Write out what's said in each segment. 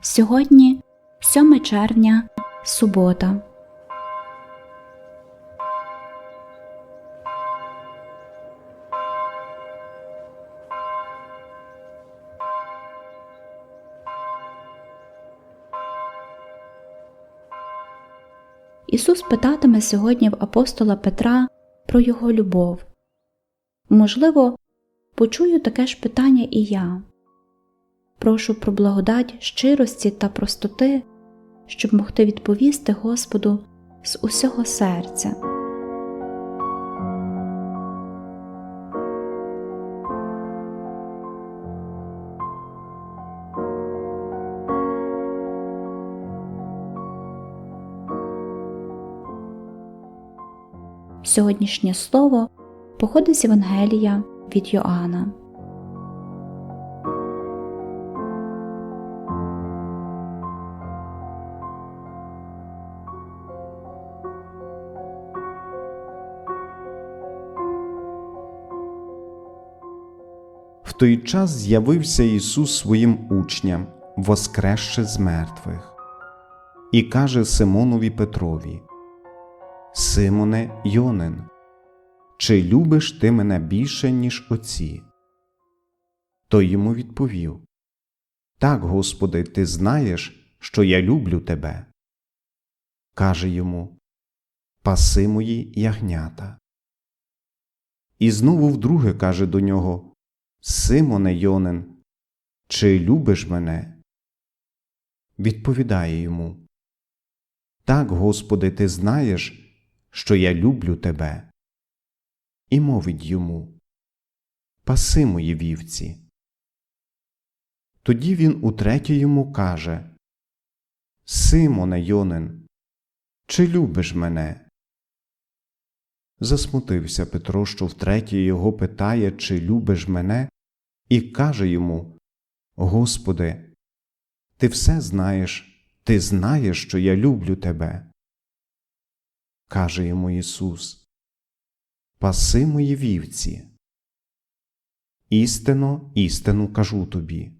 Сьогодні 7 червня, субота. Ісус питатиме сьогодні в апостола Петра про його любов. Можливо, почую таке ж питання і я. Прошу про благодать щирості та простоти, щоб могти відповісти Господу з усього серця. Сьогоднішнє слово походить з Євангелія від Йоанна. Той час з'явився Ісус своїм учням, воскресши з мертвих, і каже Симонові Петрові: Симоне Йонин, чи любиш ти мене більше, ніж оці? Той йому відповів: Так, Господи, ти знаєш, що я люблю тебе. Каже йому: Паси мої ягнята. І знову вдруге каже до нього: Симоне Йонин, чи любиш мене? Відповідає йому: Так, Господи, ти знаєш, що я люблю тебе. І мовить йому: Паси мої вівці. Тоді він утретє йому каже: Симоне Йонин, чи любиш мене? Засмутився Петро, що втретє його питає, чи любиш мене, і каже йому: Господи, ти все знаєш, ти знаєш, що я люблю тебе. Каже йому Ісус: Паси мої вівці. Істинно, істину кажу тобі.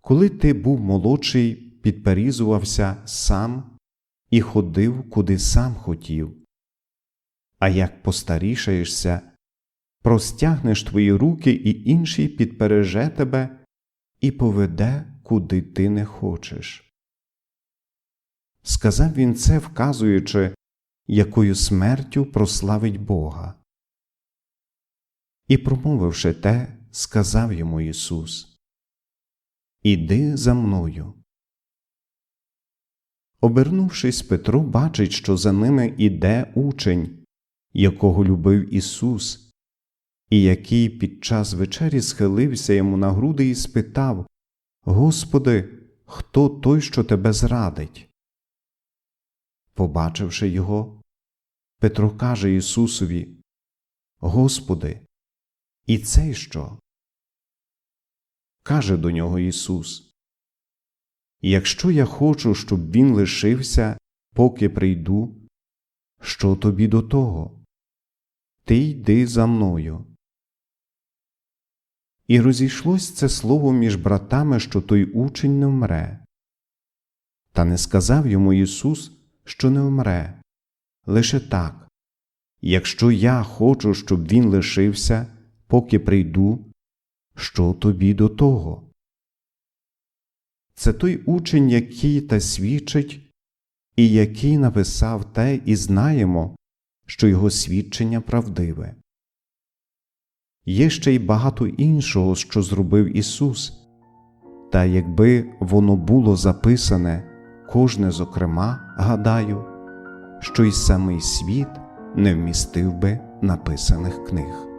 Коли ти був молодший, підперізувався сам і ходив, куди сам хотів. А як постарішаєшся, простягнеш твої руки, і інший підпереже тебе і поведе, куди ти не хочеш. Сказав він це, вказуючи, якою смертю прославить Бога. І, промовивши те, сказав йому Ісус Іди за мною. Обернувшись, Петро бачить, що за ними іде учень, якого любив Ісус, і який під час вечері схилився йому на груди і спитав Господи, хто той, що тебе зрадить? Побачивши його, Петро каже Ісусові Господи, і цей що? Каже до нього Ісус Якщо я хочу, щоб він лишився, поки прийду, що тобі до того? Ти йди за мною. І розійшлось це слово між братами, що той учень не вмре. Та не сказав йому Ісус, що не вмре, лише так якщо я хочу, щоб він лишився, поки прийду, що тобі до того? Це той учень, який та свідчить, і який написав те, і знаємо, що його свідчення правдиве. Є ще й багато іншого, що зробив Ісус, та якби воно було записане, кожне зокрема, гадаю, що й самий світ не вмістив би написаних книг.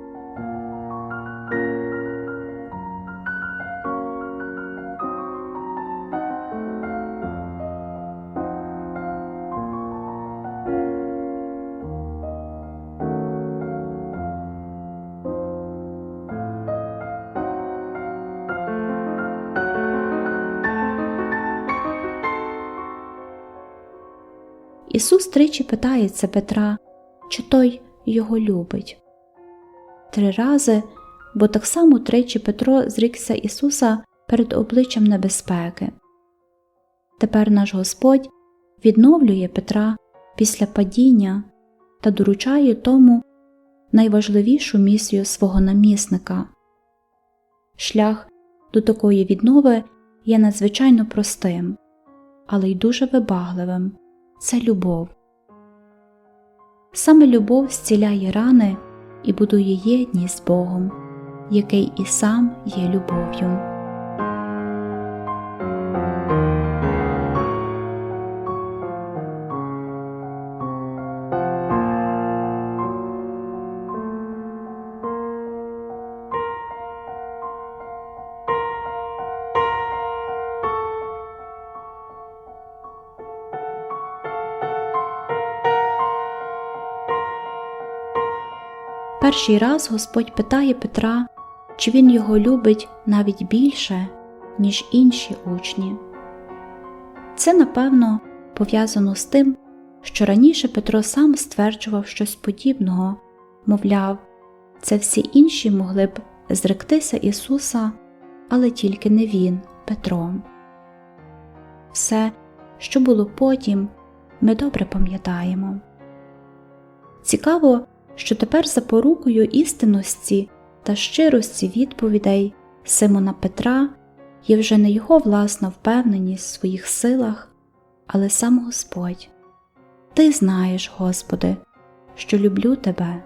Ісус тричі питається Петра, чи той його любить. Три рази, бо так само тричі Петро зрікся Ісуса перед обличчям небезпеки. Тепер наш Господь відновлює Петра після падіння та доручає тому найважливішу місію свого намісника. Шлях до такої віднови є надзвичайно простим, але й дуже вибагливим це любов. Саме любов зціляє рани і будує єдність з Богом, який і сам є любов'ю. Перший раз Господь питає Петра, чи він його любить навіть більше, ніж інші учні. Це, напевно, пов'язано з тим, що раніше Петро сам стверджував щось подібного, мовляв, це всі інші могли б зректися Ісуса, але тільки не він, Петро. Все, що було потім, ми добре пам'ятаємо. Цікаво, що тепер запорукою істинності та щирості відповідей Симона Петра є вже не його власна впевненість в своїх силах, але сам Господь. Ти знаєш, Господи, що люблю тебе.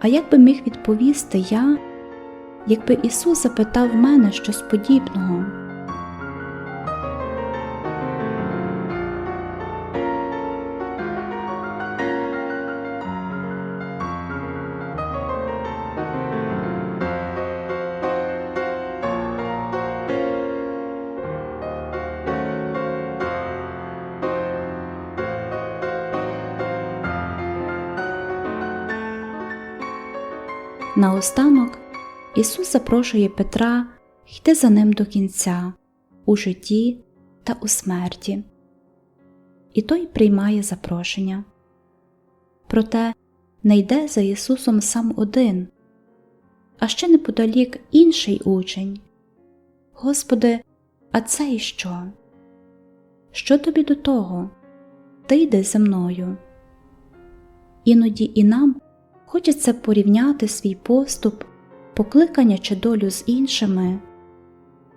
А як би міг відповісти я, якби Ісус запитав мене щось подібного? Наостанок Ісус запрошує Петра йти за ним до кінця у житті та у смерті. І той приймає запрошення. Проте не йде за Ісусом сам один, а ще неподалік інший учень. Господи, а це і що? Що тобі до того? Ти йди за мною. Іноді і нам хочеться порівняти свій поступ, покликання чи долю з іншими,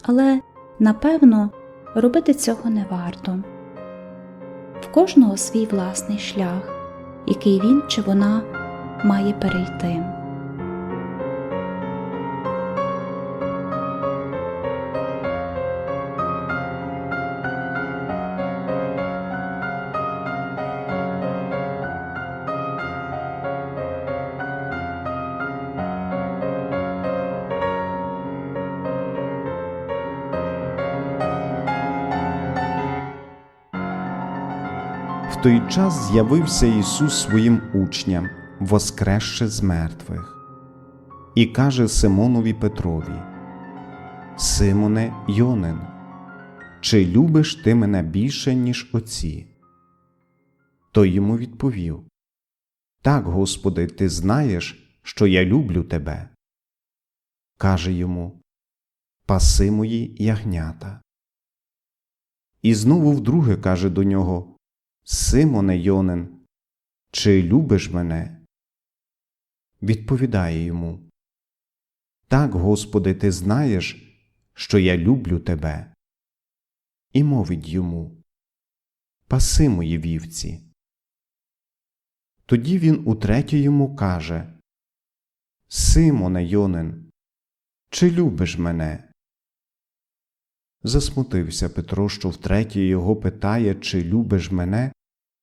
але напевно робити цього не варто. В кожного свій власний шлях, який він чи вона має перейти. Той час з'явився Ісус своїм учням, воскресше з мертвих, і каже Симонові Петрові: Симоне Йонин, чи любиш ти мене більше, ніж оці? Той йому відповів: Так, Господи, ти знаєш, що я люблю тебе. Каже йому: Паси мої ягнята. І знову вдруге каже до нього: Симоне Йонин, чи любиш мене? Відповідає йому: Так, Господи, ти знаєш, що я люблю тебе. І мовить йому: Паси мої вівці. Тоді він утретє йому каже: Симоне Йонин, чи любиш мене? Засмутився Петро, що втретє його питає, чи любиш мене,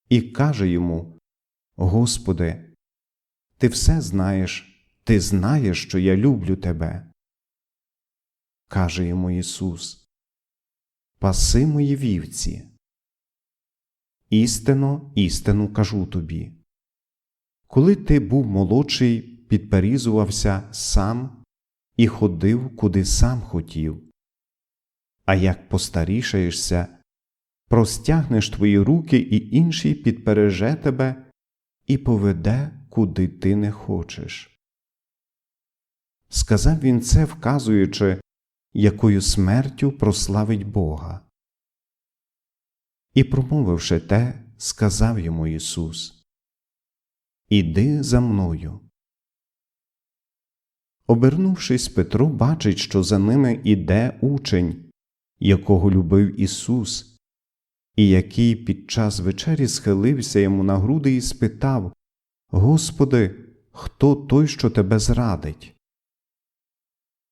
і каже йому: Господи, ти все знаєш, ти знаєш, що я люблю тебе. Каже йому Ісус: Паси мої вівці. Істинно, істину кажу тобі. Коли ти був молодший, підперізувався сам і ходив, куди сам хотів а як постарішаєшся, простягнеш твої руки, і інший підпереже тебе і поведе, куди ти не хочеш. Сказав він це, вказуючи, якою смертю прославить Бога. І, промовивши те, сказав йому Ісус Іди за мною. Обернувшись, Петро бачить, що за ними іде учень, якого любив Ісус, і який під час вечері схилився йому на груди і спитав Господи, хто той, що тебе зрадить?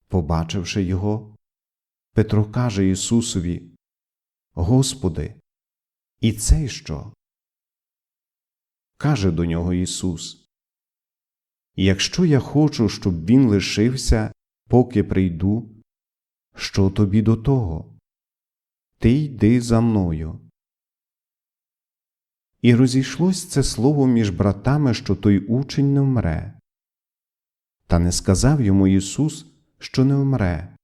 Побачивши його, Петро каже Ісусові Господи, і цей що? Каже до нього Ісус Якщо я хочу, щоб він лишився, поки прийду, що тобі до того? Ти йди за мною. І розійшлось це слово між братами, що той учень не вмре. Та не сказав йому Ісус, що не вмре,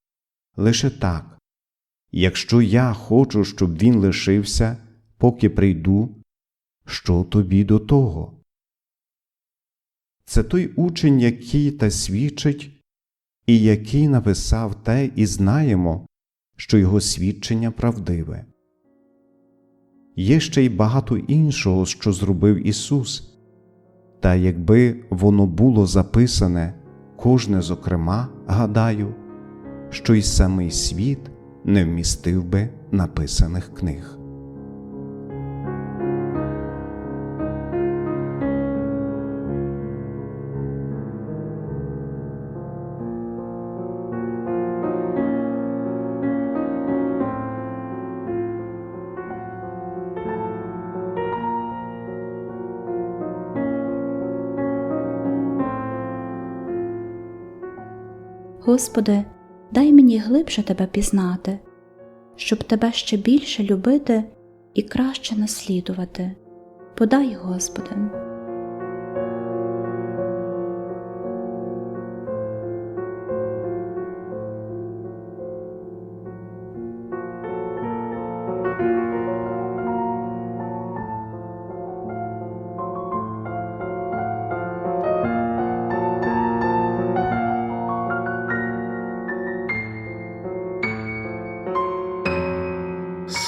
лише так якщо я хочу, щоб він лишився, поки прийду, що тобі до того? Це той учень, який та свідчить, і який написав те, і знаємо, що його свідчення правдиве. Є ще й багато іншого, що зробив Ісус, та якби воно було записане кожне зокрема, гадаю, що й самий світ не вмістив би написаних книг. Господи, дай мені глибше Тебе пізнати, щоб Тебе ще більше любити і краще наслідувати. Подай, Господи.